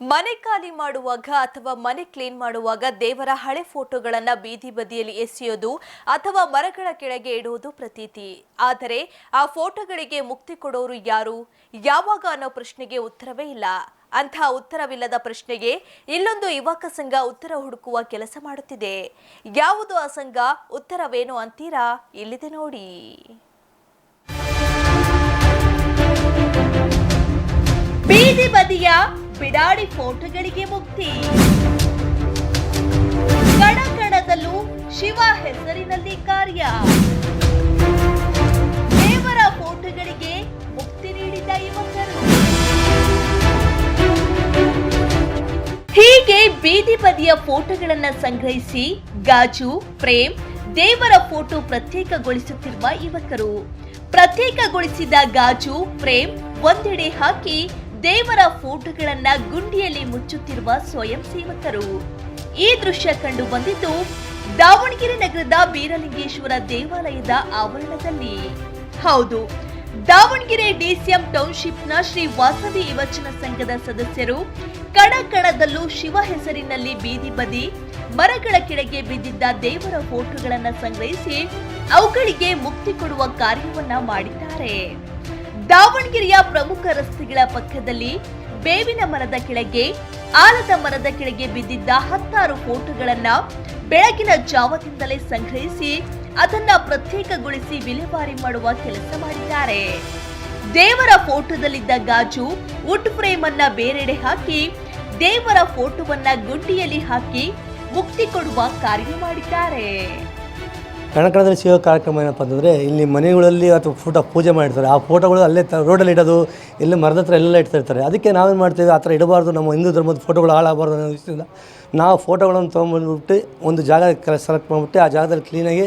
ಮನೆ ಖಾಲಿ ಮಾಡುವಾಗ ಅಥವಾ ಮನೆ ಕ್ಲೀನ್ ಮಾಡುವಾಗ ದೇವರ ಹಳೆ ಫೋಟೋಗಳನ್ನು ಬೀದಿ ಬದಿಯಲ್ಲಿ ಎಸೆಯೋದು ಅಥವಾ ಮರಗಳ ಕೆಳಗೆ ಇಡುವುದು ಪ್ರತೀತಿ. ಆದರೆ ಆ ಫೋಟೋಗಳಿಗೆ ಮುಕ್ತಿ ಕೊಡೋರು ಯಾರು? ಯಾವಾಗ ಅನ್ನೋ ಪ್ರಶ್ನೆಗೆ ಉತ್ತರವೇ ಇಲ್ಲ. ಅಂತಹ ಉತ್ತರವಿಲ್ಲದ ಪ್ರಶ್ನೆಗೆ ಇಲ್ಲೊಂದು ಯುವಕ ಸಂಘ ಉತ್ತರ ಹುಡುಕುವ ಕೆಲಸ ಮಾಡುತ್ತಿದೆ. ಯಾವುದು ಆ ಸಂಘ? ಉತ್ತರವೇನು ಅಂತೀರಾ? ಇಲ್ಲಿದೆ ನೋಡಿ. ಬೀದಿ ಬದಿಯ ಬಿಡಾಡಿ ಫೋಟೋಗಳಿಗೆ ಮುಕ್ತಿ. ಕಣ ಕಣದಲ್ಲೂ ಶಿವ ಹೆಸರಿನಲ್ಲಿ ಕಾರ್ಯ. ದೇವರ ಫೋಟೋಗಳಿಗೆ ಮುಕ್ತಿ ನೀಡಿದ ಯುವಕರು. ಹೀಗೆ ಬೀದಿ ಬದಿಯ ಫೋಟೋಗಳನ್ನ ಸಂಗ್ರಹಿಸಿ ಗಾಜು, ಪ್ರೇಮ್, ದೇವರ ಫೋಟೋ ಪ್ರತ್ಯೇಕಗೊಳಿಸುತ್ತಿರುವ ಯುವಕರು. ಪ್ರತ್ಯೇಕಗೊಳಿಸಿದ ಗಾಜು, ಪ್ರೇಮ್ ಒಂದೆಡೆ ಹಾಕಿ ದೇವರ ಫೋಟೋಗಳನ್ನ ಗುಂಡಿಯಲ್ಲಿ ಮುಚ್ಚುತ್ತಿರುವ ಸ್ವಯಂ ಸೇವಕರು. ಈ ದೃಶ್ಯ ಕಂಡು ಬಂದಿದ್ದು ದಾವಣಗೆರೆ ನಗರದ ಬೀರಲಿಂಗೇಶ್ವರ ದೇವಾಲಯದ ಆವರಣದಲ್ಲಿ. ಹೌದು, ದಾವಣಗೆರೆ ಡಿಸಿಎಂ ಟೌನ್ಶಿಪ್ನ ಶ್ರೀ ವಾಸವಿ ಯುವಜನ ಸಂಘದ ಸದಸ್ಯರು ಕಣ ಕಣದಲ್ಲೂ ಶಿವ ಹೆಸರಿನಲ್ಲಿ ಬೀದಿ ಬದಿ, ಮರಗಳ ಕೆಳಗೆ ಬಿದ್ದಿದ್ದ ದೇವರ ಫೋಟೋಗಳನ್ನು ಸಂಗ್ರಹಿಸಿ ಅವುಗಳಿಗೆ ಮುಕ್ತಿ ಕೊಡುವ ಕಾರ್ಯವನ್ನ ಮಾಡಿದ್ದಾರೆ. ದಾವಣಗೆರೆಯ ಪ್ರಮುಖ ರಸ್ತೆಗಳ ಪಕ್ಕದಲ್ಲಿ ಬೇವಿನ ಮರದ ಕೆಳಗೆ, ಆಲದ ಮರದ ಕೆಳಗೆ ಬಿದ್ದಿದ್ದ ಹತ್ತಾರು ಫೋಟೋಗಳನ್ನ ಬೆಳಗಿನ ಜಾವದಿಂದಲೇ ಸಂಗ್ರಹಿಸಿ ಅದನ್ನ ಪ್ರತ್ಯೇಕಗೊಳಿಸಿ ವಿಲೇವಾರಿ ಮಾಡುವ ಕೆಲಸ ಮಾಡಿದ್ದಾರೆ. ದೇವರ ಫೋಟೋದಲ್ಲಿದ್ದ ಗಾಜು ವುಡ್ ಫ್ರೇಮ್ ಅನ್ನ ಬೇರೆಡೆ ಹಾಕಿ, ದೇವರ ಫೋಟೋವನ್ನ ಗುಂಡಿಯಲ್ಲಿ ಹಾಕಿ ಮುಕ್ತಿ ಕೊಡುವ ಕಾರ್ಯ ಮಾಡಿದ್ದಾರೆ. ಕಣಕಣದಲ್ಲಿ ಸಿಗೋ ಕಾರ್ಯಕ್ರಮ ಏನಪ್ಪ ಅಂತಂದರೆ, ಇಲ್ಲಿ ಮನೆಗಳಲ್ಲಿ ಅಥವಾ ಫೋಟೋ ಪೂಜೆ ಮಾಡಿರ್ತಾರೆ. ಆ ಫೋಟೋಗಳು ಅಲ್ಲೇ ತ ರೋಡಲ್ಲಿ ಇಡೋದು, ಇಲ್ಲಿ ಮರದ ಹತ್ರ ಎಲ್ಲ ಇಡ್ತಿರ್ತಾರೆ. ಅದಕ್ಕೆ ನಾವೇನು ಮಾಡ್ತೀವಿ, ಆ ಥರ ಇಡಬಾರ್ದು. ನಮ್ಮ ಹಿಂದೂ ಧರ್ಮದ ಫೋಟೋಗಳು ಹಾಳಾಗಬಾರ್ದು ಅನ್ನೋ ವಿಷಯದಿಂದ ನಾವು ಫೋಟೋಗಳನ್ನು ತೊಗೊಂಬಂದ್ಬಿಟ್ಟು ಒಂದು ಜಾಗ ಸೆಲೆಕ್ಟ್ ಮಾಡಿಬಿಟ್ಟು, ಆ ಜಾಗದಲ್ಲಿ ಕ್ಲೀನಾಗಿ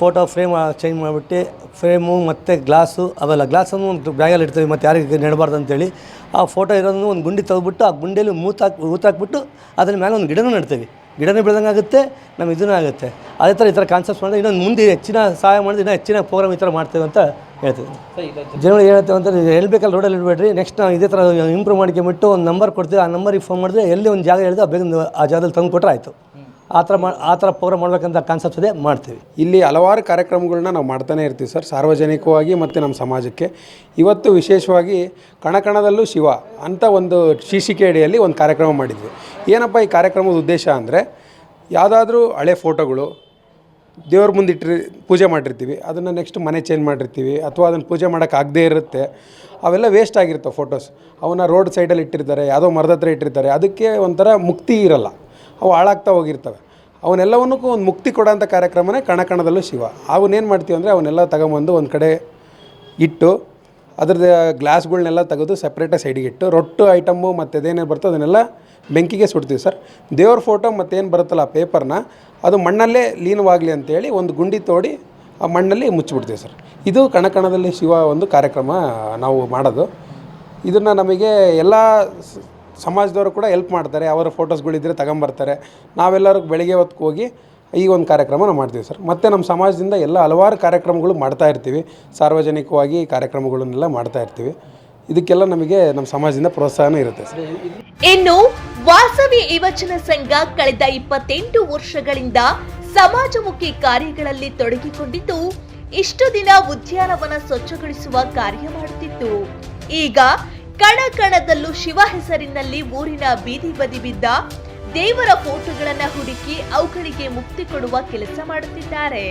ಫೋಟೋ ಫ್ರೇಮ್ ಚೇಂಜ್ ಮಾಡಿಬಿಟ್ಟು, ಫ್ರೇಮು ಮತ್ತು ಗ್ಲಾಸು, ಅವೆಲ್ಲ ಗ್ಲಾಸನ್ನು ಒಂದು ಬ್ಯಾಗಲ್ಲಿ ಇಡ್ತೀವಿ. ಮತ್ತು ಯಾರಿಗೆ ನೆಡಬಾರ್ದು ಅಂತೇಳಿ. ಆ ಫೋಟೋ ಇರೋದನ್ನು ಒಂದು ಗುಂಡಿ ತೆಗೆದ್ಬಿಟ್ಟು, ಆ ಗುಂಡಿಯಲ್ಲಿ ಮೂತಾಕ್ ಊತಾಕ್ಬಿಟ್ಟು ಅದ್ರ ಮೇಲೆ ಒಂದು ಗಿಡನೂ ನೆಡ್ತೀವಿ. ಗಿಡನೂ ಬೆಳೆದಂಗೆ ಆಗುತ್ತೆ ನಮ್ಮ ಆಗುತ್ತೆ. ಅದೇ ಥರ ಈ ಥರ ಕಾನ್ಸೆಪ್ಟ್ಸ್ ಮಾಡಿದ್ರೆ ಇನ್ನೊಂದು ಮುಂದೆ ಹೆಚ್ಚಿನ ಸಹಾಯ ಮಾಡಿದ್ರೆ ಇನ್ನೂ ಹೆಚ್ಚಿನ ಪ್ರೋಗ್ರಾಮ್ ಈ ಥರ ಮಾಡ್ತೇವೆ ಅಂತ ಹೇಳ್ತೀವಿ ಜನಗಳು ಹೇಳ್ತೇವೆ ಅಂತ ಎಲ್ಲಿ ಬೇಕಲ್ಲಿ ರೋಡಲ್ಲಿ ಇಡಬೇಡ್ರಿ ನೆಕ್ಸ್ಟ್ ನಾವು ಇದೇ ಥರ ಇಂಪ್ರೂವ್ ಮಾಡ್ಕೊಂಬಿಟ್ಟು ಒಂದು ನಂಬರ್ ಕೊಡ್ತೀವಿ ಆ ನಂಬರಿಗೆ ಫೋನ್ ಮಾಡಿದ್ರೆ ಎಲ್ಲಿ ಒಂದು ಜಾಗ ಹೇಳಿದ್ರೆ ಬೇಗ ಆ ಜಾಗದಲ್ಲಿ ತಂದು ಕೊಟ್ಟರೆ ಆಯಿತು. ಆ ಥರ ಮಾ ಆ ಥರ ಪ್ರೋಗ್ರಾಮ್ ಮಾಡಬೇಕಂತ ಕಾನ್ಸೆಪ್ಟ್ ಇದೆ, ಮಾಡ್ತೀವಿ. ಇಲ್ಲಿ ಹಲವಾರು ಕಾರ್ಯಕ್ರಮಗಳನ್ನ ನಾವು ಮಾಡ್ತಾನೆ ಇರ್ತೀವಿ ಸರ್, ಸಾರ್ವಜನಿಕವಾಗಿ ಮತ್ತು ನಮ್ಮ ಸಮಾಜಕ್ಕೆ. ಇವತ್ತು ವಿಶೇಷವಾಗಿ ಕಣಕಣದಲ್ಲೂ ಶಿವ ಅಂತ ಒಂದು ಶೀರ್ಷಿಕೆ ಅಡಿಯಲ್ಲಿ ಒಂದು ಕಾರ್ಯಕ್ರಮ ಮಾಡಿದ್ವಿ. ಏನಪ್ಪ ಈ ಕಾರ್ಯಕ್ರಮದ ಉದ್ದೇಶ ಅಂದರೆ, ಯಾವುದಾದ್ರೂ ಹಳೆ ಫೋಟೋಗಳು ದೇವ್ರ ಮುಂದೆ ಇಟ್ಟಿರಿ, ಪೂಜೆ ಮಾಡಿರ್ತೀವಿ. ಅದನ್ನು ನೆಕ್ಸ್ಟ್ ಮನೆ ಚೇಂಜ್ ಮಾಡಿರ್ತೀವಿ, ಅಥವಾ ಅದನ್ನು ಪೂಜೆ ಮಾಡೋಕ್ಕಾಗದೇ ಇರುತ್ತೆ. ಅವೆಲ್ಲ ವೇಸ್ಟ್ ಆಗಿರ್ತವೆ ಫೋಟೋಸ್ ಅವನ್ನ ರೋಡ್ ಸೈಡಲ್ಲಿ ಇಟ್ಟಿರ್ತಾರೆ, ಯಾವುದೋ ಮರದ ಹತ್ರ ಇಟ್ಟಿರ್ತಾರೆ. ಅದಕ್ಕೆ ಒಂಥರ ಮುಕ್ತಿ ಇರಲ್ಲ. ಅವು ಹಾಳಾಗ್ತಾ ಹೋಗಿರ್ತವೆ. ಅವನ್ನೆಲ್ಲವನ್ನಕ್ಕೂ ಒಂದು ಮುಕ್ತಿ ಕೊಡೋಂಥ ಕಾರ್ಯಕ್ರಮನೇ ಕಣಕಣದಲ್ಲೂ ಶಿವ. ಅವನ್ನೇನು ಮಾಡ್ತೀವಿ ಅಂದರೆ ಅವನ್ನೆಲ್ಲ ತಗೊಂಬಂದು ಒಂದು ಕಡೆ ಇಟ್ಟು, ಅದ್ರದ್ದು ಗ್ಲಾಸ್ಗಳನ್ನೆಲ್ಲ ತೆಗೆದು ಸಪ್ರೇಟಾಗಿ ಸೈಡಿಗೆ ಇಟ್ಟು, ರೊಟ್ಟು ಐಟಮು ಮತ್ತು ಅದೇನೇನು ಬರ್ತೋ ಅದನ್ನೆಲ್ಲ ಬೆಂಕಿಗೆ ಸುಡ್ತೀವಿ ಸರ್. ದೇವ್ರ ಫೋಟೋ ಮತ್ತೇನು ಬರುತ್ತಲ್ಲ ಆ ಪೇಪರ್ನ ಅದು ಮಣ್ಣಲ್ಲೇ ಲೀನವಾಗಲಿ ಅಂತೇಳಿ ಒಂದು ಗುಂಡಿ ತೋಡಿ ಆ ಮಣ್ಣಲ್ಲಿ ಮುಚ್ಚಿಬಿಡ್ತೀವಿ ಸರ್. ಇದು ಕಣಕಣದಲ್ಲಿ ಶಿವ ಒಂದು ಕಾರ್ಯಕ್ರಮ ನಾವು ಮಾಡೋದು. ಇದನ್ನು ನಮಗೆ ಎಲ್ಲ ಸಮಾಜದವರು ಕೂಡ ಹೆಲ್ಪ್ ಮಾಡ್ತಾರೆ, ಅವರ ಫೋಟೋಸ್ಗಳಿದ್ದರೆ ತಗೊಂಬರ್ತಾರೆ. ನಾವೆಲ್ಲರೂ ಬೆಳಗ್ಗೆ ಹೊತ್ತು ಹೋಗಿ ಈ ಒಂದು ಕಾರ್ಯಕ್ರಮನ ಮಾಡ್ತೀವಿ ಸರ್. ಮತ್ತು ನಮ್ಮ ಸಮಾಜದಿಂದ ಎಲ್ಲ ಹಲವಾರು ಕಾರ್ಯಕ್ರಮಗಳು ಮಾಡ್ತಾ ಇರ್ತೀವಿ. ಸಾರ್ವಜನಿಕವಾಗಿ ಕಾರ್ಯಕ್ರಮಗಳನ್ನೆಲ್ಲ ಮಾಡ್ತಾ ಇರ್ತೀವಿ. ಇದಕ್ಕೆಲ್ಲ ನಮಗೆ ನಮ್ಮ ಸಮಾಜದಿಂದ ಪ್ರೋತ್ಸಾಹನ ಇರುತ್ತೆ ಸರ್. ಇನ್ನು ವಾಸವಿ ಯುವಜನ ಸಂಘ ಕಳೆದ ಇಪ್ಪತ್ತೆಂಟು ವರ್ಷಗಳಿಂದ ಸಮಾಜಮುಖಿ ಕಾರ್ಯಗಳಲ್ಲಿ ತೊಡಗಿಕೊಂಡಿದ್ದು, ಇಷ್ಟು ದಿನ ಉದ್ಯಾನವನ ಸ್ವಚ್ಛಗೊಳಿಸುವ ಕಾರ್ಯ ಮಾಡುತ್ತಿತ್ತು ಈಗ ಕಣ ಕಣದಲ್ಲೂ ಶಿವ ಹೆಸರಿನಲ್ಲಿ ಊರಿನ ಬೀದಿ ಬದಿ ಬಿದ್ದ ದೇವರ ಫೋಟೋಗಳನ್ನ ಹುಡುಕಿ ಅವುಗಳಿಗೆ ಮುಕ್ತಿ ಕೊಡುವ ಕೆಲಸ ಮಾಡುತ್ತಿದ್ದಾರೆ.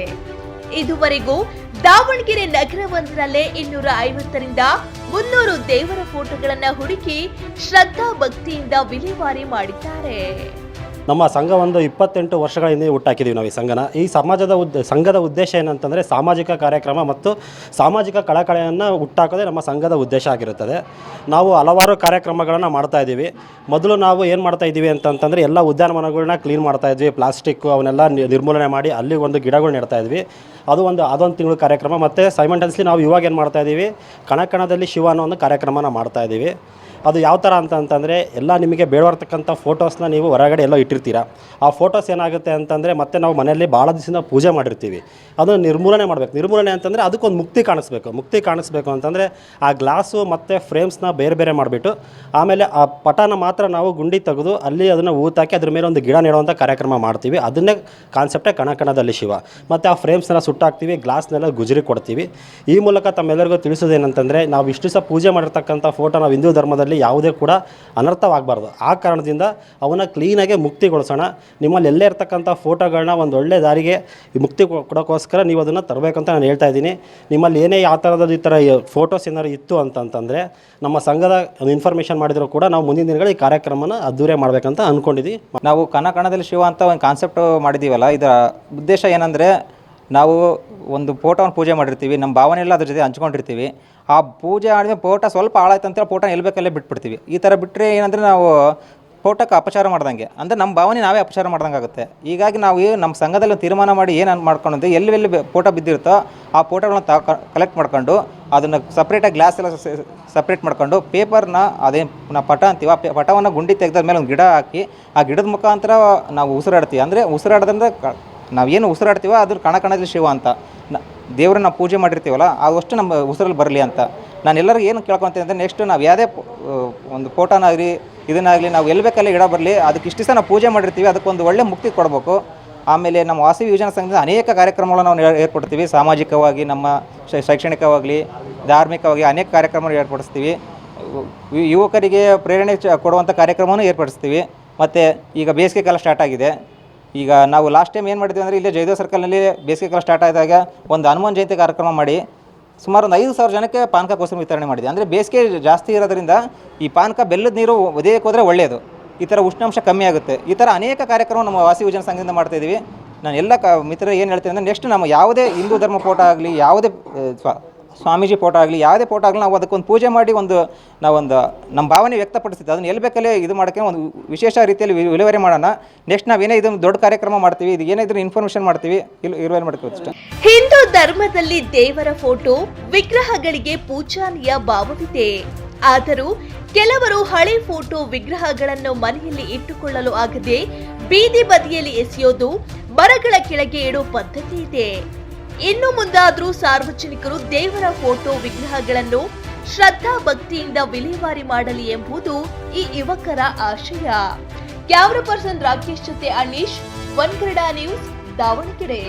ಇದುವರೆಗೂ ದಾವಣಗೆರೆ ನಗರವೊಂದರಲ್ಲೇ ಇನ್ನೂರ ಐವತ್ತರಿಂದ ಮುನ್ನೂರು ದೇವರ ಫೋಟೋಗಳನ್ನ ಹುಡುಕಿ ಶ್ರದ್ಧಾ ಭಕ್ತಿಯಿಂದ ವಿಲೇವಾರಿ ಮಾಡಿದ್ದಾರೆ. ನಮ್ಮ ಸಂಘ ಒಂದು ಇಪ್ಪತ್ತೆಂಟು ವರ್ಷಗಳ ಹಿಂದೆ ಹುಟ್ಟಾಕಿದ್ದೀವಿ ನಾವು ಈ ಸಂಘನ. ಈ ಸಮಾಜದ ಉದ್ದ ಸಂಘದ ಉದ್ದೇಶ ಏನಂತಂದರೆ ಸಾಮಾಜಿಕ ಕಾರ್ಯಕ್ರಮ ಮತ್ತು ಸಾಮಾಜಿಕ ಕಳಕಳೆಯನ್ನು ಹುಟ್ಟಾಕೋದೇ ನಮ್ಮ ಸಂಘದ ಉದ್ದೇಶ ಆಗಿರುತ್ತದೆ. ನಾವು ಹಲವಾರು ಕಾರ್ಯಕ್ರಮಗಳನ್ನು ಮಾಡ್ತಾ ಇದ್ದೀವಿ. ಮೊದಲು ನಾವು ಏನು ಮಾಡ್ತಾ ಇದ್ದೀವಿ ಅಂತಂತಂದರೆ ಎಲ್ಲ ಉದ್ಯಾನವನಗಳನ್ನ ಕ್ಲೀನ್ ಮಾಡ್ತಾ ಇದ್ವಿ. ಪ್ಲಾಸ್ಟಿಕ್ಕು ಅವನ್ನೆಲ್ಲ ನಿರ್ಮೂಲನೆ ಮಾಡಿ ಅಲ್ಲಿ ಒಂದು ಗಿಡಗಳು ನೆಡ್ತಾ ಇದ್ವಿ. ಅದು ಒಂದು, ಅದೊಂದು ತಿಂಗಳು ಕಾರ್ಯಕ್ರಮ. ಮತ್ತು ಸೈಮಂಟನ್ಸ್ಲಿ ನಾವು ಇವಾಗ ಏನು ಮಾಡ್ತಾ ಇದ್ದೀವಿ? ಕಣಕಣದಲ್ಲಿ ಶಿವ ಅನ್ನೋ ಒಂದು ಕಾರ್ಯಕ್ರಮನ ಮಾಡ್ತಾ ಇದ್ದೀವಿ. ಅದು ಯಾವ ಥರ ಅಂತ ಅಂತಂದರೆ ಎಲ್ಲ ನಿಮಗೆ ಬೇಡವರ್ತಕ್ಕಂಥ ಫೋಟೋಸ್ನ ನೀವು ಹೊರಗಡೆ ಎಲ್ಲ ಇಟ್ಟಿರ್ತೀರ. ಆ ಫೋಟೋಸ್ ಏನಾಗುತ್ತೆ ಅಂತಂದರೆ ಮತ್ತೆ ನಾವು ಮನೆಯಲ್ಲಿ ಭಾಳ ದಿವಸದಿಂದ ಪೂಜೆ ಮಾಡಿರ್ತೀವಿ. ಅದನ್ನು ನಿರ್ಮೂಲನೆ ಮಾಡಬೇಕು. ನಿರ್ಮೂಲನೆ ಅಂತಂದರೆ ಅದಕ್ಕೊಂದು ಮುಕ್ತಿ ಕಾಣಿಸ್ಬೇಕು. ಮುಕ್ತಿ ಕಾಣಿಸ್ಬೇಕು ಅಂತಂದರೆ ಆ ಗ್ಲಾಸು ಮತ್ತು ಫ್ರೇಮ್ಸ್ನ ಬೇರೆ ಬೇರೆ ಮಾಡಿಬಿಟ್ಟು ಆಮೇಲೆ ಆ ಪಟನ ಮಾತ್ರ ನಾವು ಗುಂಡಿ ತೆಗೆದು ಅಲ್ಲಿ ಅದನ್ನು ಊತಾಕಿ ಅದ್ರ ಮೇಲೆ ಒಂದು ಗಿಡ ನೆಡುವಂಥ ಕಾರ್ಯಕ್ರಮ ಮಾಡ್ತೀವಿ. ಅದನ್ನೇ ಕಾನ್ಸೆಪ್ಟೇ ಕಣಕಣದಲ್ಲಿ ಶಿವ. ಮತ್ತು ಆ ಫ್ರೇಮ್ಸ್ನೆಲ್ಲ ಸುಟ್ಟಾಕ್ತೀವಿ, ಗ್ಲಾಸ್ನೆಲ್ಲ ಗುಜರಿ ಕೊಡ್ತೀವಿ. ಈ ಮೂಲಕ ತಮ್ಮೆಲ್ಲರಿಗೂ ತಿಳಿಸೋದೇನಂತಂದರೆ ನಾವು ಇಷ್ಟು ಸಹ ಪೂಜೆ ಮಾಡಿರ್ತಕ್ಕಂಥ ಫೋಟೋ ನಾವು ಹಿಂದೂ ಧರ್ಮದಲ್ಲಿ ಯಾವುದೇ ಕೂಡ ಅನರ್ಥವಾಗಬಾರ್ದು. ಆ ಕಾರಣದಿಂದ ಅವನ್ನ ಕ್ಲೀನಾಗೆ ಮುಕ್ತಿಗೊಳಿಸೋಣ. ನಿಮ್ಮಲ್ಲಿ ಎಲ್ಲೇ ಇರ್ತಕ್ಕಂಥ ಫೋಟೋಗಳನ್ನ ಒಂದು ಒಳ್ಳೆ ದಾರಿಗೆ ಮುಕ್ತಿ ಕೊಡೋಕ್ಕೋಸ್ಕರ ನೀವು ಅದನ್ನು ತರಬೇಕಂತ ನಾನು ಹೇಳ್ತಾ ಇದ್ದೀನಿ. ನಿಮ್ಮಲ್ಲಿ ಏನೇ ಯಾವ ಥರದ ಈ ಥರ ಫೋಟೋಸ್ ಏನಾದ್ರು ಇತ್ತು ಅಂತಂತಂದರೆ ನಮ್ಮ ಸಂಘದ ಇನ್ಫಾರ್ಮೇಷನ್ ಮಾಡಿದರೂ ಕೂಡ ನಾವು ಮುಂದಿನ ದಿನಗಳು ಈ ಕಾರ್ಯಕ್ರಮನ ಅದ್ದೂರೇ ಮಾಡಬೇಕಂತ ಅಂದ್ಕೊಂಡಿದ್ದೀವಿ ನಾವು ಕನಕಣದಲ್ಲಿ ಶಿವ ಅಂತ ಒಂದು ಕಾನ್ಸೆಪ್ಟ್ ಮಾಡಿದ್ದೀವಲ್ಲ ಇದರ ಉದ್ದೇಶ ಏನಂದರೆ ನಾವು ಒಂದು ಫೋಟೋವನ್ನು ಪೂಜೆ ಮಾಡಿರ್ತೀವಿ, ನಮ್ಮ ಭಾವನೆ ಎಲ್ಲ ಅದ್ರ ಜೊತೆ ಹಂಚ್ಕೊಂಡಿರ್ತೀವಿ. ಆ ಪೂಜೆ ಆಡಿದ ಪೋಟ ಸ್ವಲ್ಪ ಹಾಳಾಯ್ತು ಅಂತೇಳಿ ಫೋಟೋ ಎಲ್ಬೇಕಲ್ಲೇ ಬಿಟ್ಬಿಡ್ತೀವಿ. ಈ ಥರ ಬಿಟ್ಟರೆ ಏನಂದರೆ ನಾವು ಪೋಟಕ್ಕೆ ಅಪಚಾರ ಮಾಡ್ದಂಗೆ. ಅಂದರೆ ನಮ್ಮ ಭಾವನೆ ನಾವೇ ಅಪಚಾರ ಮಾಡ್ದಂಗೆ ಆಗುತ್ತೆ ಹೀಗಾಗಿ ನಾವು ನಮ್ಮ ಸಂಘದಲ್ಲಿ ತೀರ್ಮಾನ ಮಾಡಿ ಏನು ಮಾಡ್ಕೊಂಡು ಎಲ್ಲಿ ಎಲ್ಲಿ ಫೋಟೋ ಬಿದ್ದಿರುತ್ತೋ ಆ ಫೋಟೋಗಳನ್ನ ತ ಕಲೆಕ್ಟ್ ಮಾಡ್ಕೊಂಡು ಅದನ್ನು ಸಪ್ರೇಟಾಗಿ ಗ್ಲಾಸ್ ಎಲ್ಲ ಸಪ್ರೇಟ್ ಮಾಡ್ಕೊಂಡು ಪೇಪರ್ನ ಅದೇ ನಾವು ಪಟ ಅಂತೀವಿ ಆ ಪಟವನ್ನು ಗುಂಡಿ ತೆಗೆದ ಮೇಲೆ ಒಂದು ಗಿಡ ಹಾಕಿ ಆ ಗಿಡದ ಮುಖಾಂತರ ನಾವು ಉಸಿರಾಡ್ತೀವಿ. ಅಂದರೆ ಉಸಿರಾಡೋದ್ರಿಂದ ನಾವು ಏನು ಉಸಿರಾಡ್ತೀವೋ ಅದ್ರ ಕಣ ಕಣದಲ್ಲಿ ಶಿವ ಅಂತ. ದೇವ್ರನ್ನ ನಾವು ಪೂಜೆ ಮಾಡಿರ್ತೀವಲ್ಲ ಅದಷ್ಟು ನಮ್ಮ ಉಸಿರಲ್ಲಿ ಬರಲಿ ಅಂತ. ನಾನು ಎಲ್ಲರಿಗೂ ಏನು ಕೇಳ್ಕೊತೀನಿ ಅಂದರೆ ನೆಕ್ಸ್ಟ್ ನಾವು ಯಾವುದೇ ಒಂದು ಫೋಟೋನಾಗಲಿ ಇದನ್ನಾಗಲಿ ನಾವು ಎಲ್ಲಿ ಬೇಕಲ್ಲಿ ಗಿಡ ಬರಲಿ, ಅದಕ್ಕೆ ಇಷ್ಟು ದಿವಸ ನಾವು ಪೂಜೆ ಮಾಡಿರ್ತೀವಿ, ಅದಕ್ಕೊಂದು ಒಳ್ಳೆ ಮುಕ್ತಿ ಕೊಡಬೇಕು. ಆಮೇಲೆ ನಮ್ಮ ವಾಸವಿ ಯೋಜನಾ ಸಂಘದಿಂದ ಅನೇಕ ಕಾರ್ಯಕ್ರಮಗಳನ್ನು ನಾವು ಏರ್ಪಡ್ತೀವಿ ಸಾಮಾಜಿಕವಾಗಿ, ನಮ್ಮ ಶೈಕ್ಷಣಿಕವಾಗಲಿ, ಧಾರ್ಮಿಕವಾಗಿ ಅನೇಕ ಕಾರ್ಯಕ್ರಮಗಳು ಏರ್ಪಡಿಸ್ತೀವಿ. ಯುವಕರಿಗೆ ಪ್ರೇರಣೆ ಕೊಡುವಂಥ ಕಾರ್ಯಕ್ರಮವನ್ನು ಏರ್ಪಡಿಸ್ತೀವಿ. ಮತ್ತು ಈಗ ಬೇಸಿಗೆ ಕಾಲ ಸ್ಟಾರ್ಟ್ ಆಗಿದೆ. ಈಗ ನಾವು ಲಾಸ್ಟ್ ಟೈಮ್ ಏನು ಮಾಡಿದ್ವಿ ಅಂದರೆ ಇಲ್ಲೇ ಜಯದೇವ ಸರ್ಕಲ್ನಲ್ಲಿ ಬೇಸಿಗೆ ಕಾಲ ಸ್ಟಾರ್ಟ್ ಆದಾಗ ಒಂದು ಹನುಮಾನ್ ಜಯಂತಿ ಕಾರ್ಯಕ್ರಮ ಮಾಡಿ ಸುಮಾರು ಒಂದು ಐದು ಸಾವಿರ ಜನಕ್ಕೆ ಪಾನಕ ಕೋಸಂಬರಿ ವಿತರಣೆ ಮಾಡಿದೆ ಅಂದರೆ ಬೇಸಿಗೆ ಜಾಸ್ತಿ ಇರೋದ್ರಿಂದ ಈ ಪಾನಕ ಬೆಲ್ಲದ ನೀರು ಒದೆಯಕ್ಕೆ ಹೋದರೆ ಒಳ್ಳೆಯದು ಈ ಥರ ಉಷ್ಣಾಂಶ ಕಮ್ಮಿ ಆಗುತ್ತೆ. ಈ ಥರ ಅನೇಕ ಕಾರ್ಯಕ್ರಮ ನಮ್ಮ ವಾಸಿ ಯೋಜನೆ ಸಂಘದಿಂದ ಮಾಡ್ತಾ ಇದ್ದೀವಿ ನಾನು ಎಲ್ಲ ಕ ಮಿತ್ರರು ಏನು ಹೇಳ್ತೀನಿ ಅಂದರೆ ನೆಕ್ಸ್ಟ್ ನಮ್ಮ ಯಾವುದೇ ಹಿಂದೂ ಧರ್ಮ ಫೋಟೋ ಆಗಲಿ, ಯಾವುದೇ ಸ್ವಾಮೀಜಿ ಫೋಟೋ ಆಗಲಿ, ಯಾವುದೇ ಫೋಟೋ ಆಗಲಿ ನಾವು ಅದಕ್ಕೊಂದು ಪೂಜೆ ಮಾಡಿ ಒಂದು ನಾವೊಂದು ನಮ್ಮ ಭಾವನೆ ವ್ಯಕ್ತಪಡಿಸ್ತೀವಿ ಅದನ್ನು ಎಲ್ಲಿ ಬೇಕಲ್ಲೇ ಇದು ಮಾಡೋಕ್ಕೆ ಒಂದು ವಿಶೇಷ ರೀತಿಯಲ್ಲಿ ವಿ- ಮಾಡೋಣ. ನೆಕ್ಸ್ಟ್ ನಾವೇನೇ ಇದೊಂದು ದೊಡ್ಡ ಕಾರ್ಯಕ್ರಮ ಮಾಡ್ತೀವಿ, ಇದು ಏನೇ ಇದ್ರೂ ಇನ್ಫಾರ್ಮೇಷನ್ ಮಾಡ್ತೀವಿ ಇಲ್ಲಿ ವಿಲೇವಾರಿ ಮಾಡ್ತೀವಿ ಹಿಂದೂ ಧರ್ಮದಲ್ಲಿ ದೇವರ ಫೋಟೋ, ವಿಗ್ರಹಗಳಿಗೆ ಪೂಜಾನಿಯ ಭಾವವಿದೆ. ಆದರೂ ಕೆಲವರು ಹಳೆ ಫೋಟೋ ವಿಗ್ರಹಗಳನ್ನು ಮನೆಯಲ್ಲಿ ಇಟ್ಟುಕೊಳ್ಳಲು ಆಗದೆ ಬೀದಿ ಬದಿಯಲ್ಲಿ ಎಸೆಯೋದು, ಮರಗಳ ಕೆಳಗೆ ಇಡೋ ಪದ್ಧತಿ ಇದೆ. ಇನ್ನು ಮುಂದಾದರೂ ಸಾರ್ವಜನಿಕರು ದೇವರ ಫೋಟೋ ವಿಗ್ರಹಗಳನ್ನು ಶ್ರದ್ಧಾ ಭಕ್ತಿಯಿಂದ ವಿಲೇವಾರಿ ಮಾಡಲಿ ಎಂಬುದು ಈ ಯುವಕರ ಆಶಯ. ಕ್ಯಾಮ್ರಾ ಪರ್ಸನ್ ರಾಕೇಶ್ ಜೊತೆ ಅನೀಶ್ ಒನ್ ಕ್ರೀಡಾ ನ್ಯೂಸ್ ದಾವಣಗೆರೆ.